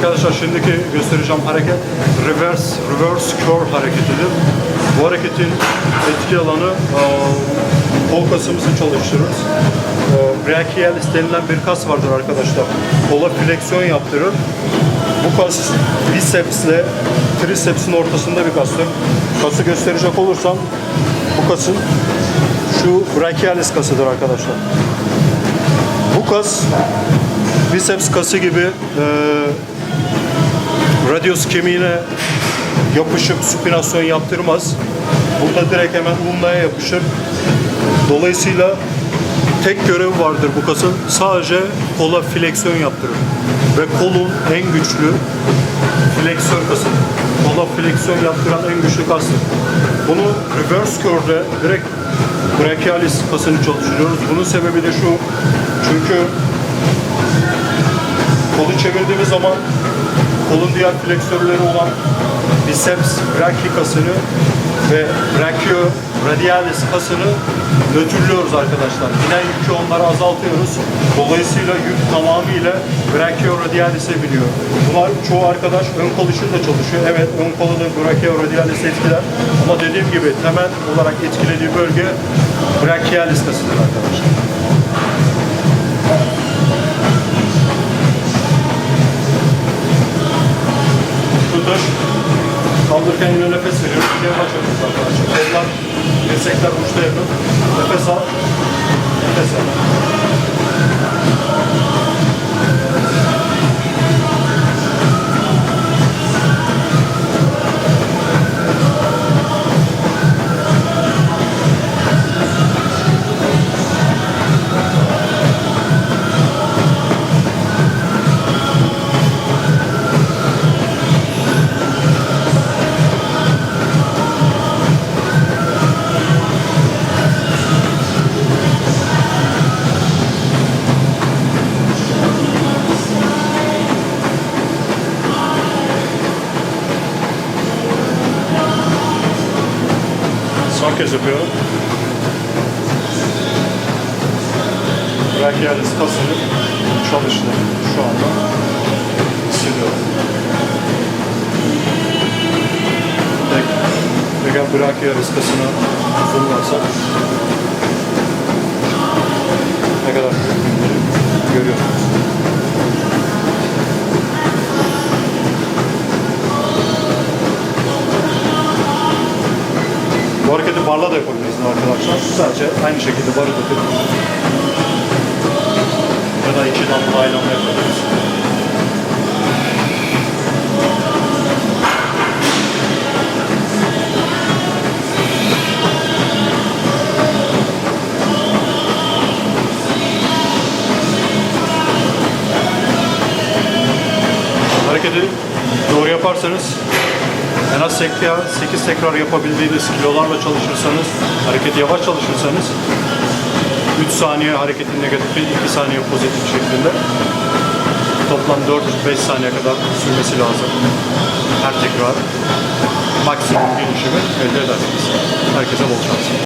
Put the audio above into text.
Arkadaşlar şimdiki göstereceğim hareket reverse reverse curl hareketidir. Bu hareketin etki alanı kol kasımızı çalıştırır. Brachialis denilen bir kas vardır arkadaşlar. Kola fleksiyon yaptırır. Bu kas bicepsle tricepsin ortasında bir kastır. Kası gösterecek olursam bu kasın şu brachialis kasıdır arkadaşlar. Bu kas biceps kası gibi e, radius kemiğine yapışıp supinasyon yaptırmaz. Burada direkt hemen ulnaya yapışır. Dolayısıyla tek görevi vardır bu kasın. Sadece kola fleksiyon yaptırır. Ve kolun en güçlü fleksör kası. Kola fleksiyon yaptıran en güçlü kastır. Bunu reverse curve'de direkt brachialis kasını çalıştırıyoruz. Bunun sebebi de şu. Çünkü kolu çevirdiğimiz zaman kolun diğer fleksörleri olan biceps brachii kasını ve brachio radialis kasını nötrlüyoruz arkadaşlar. Binen yükü onlara azaltıyoruz. Dolayısıyla yük tamamıyla brachio radialis'e biniyor. Bunlar çoğu arkadaş ön kol için de çalışıyor. Evet ön kolu da brachio radialis etkiler. Ama dediğim gibi temel olarak etkilediği bölge brachialis kasıdır arkadaşlar. Şudur. Kaldırırken yine nefes veriyoruz. Yavaş yapıyoruz arkadaşlar. Kollar, dirsekler uçta yakın. Nefes al. Son kez yapıyorum. Brachialis kasını çalıştı şu anda. Hissediyorum. Tek, tekrar brachialis kasını zoomlarsak ne kadar büyük Bu hareketi barla da yapabilirsiniz arkadaşlar. Sadece aynı şekilde barı tutup ya da iki damla aynı anda yapabilirsiniz. Hareketi doğru yaparsanız en az 8, 8 tekrar yapabildiğiniz kilolarla çalışırsanız, hareketi yavaş çalışırsanız 3 saniye hareketin negatifi, 2 saniye pozitif şeklinde toplam 4-5 saniye kadar sürmesi lazım. Her tekrar maksimum gelişimi elde edersiniz. Herkese bol şans.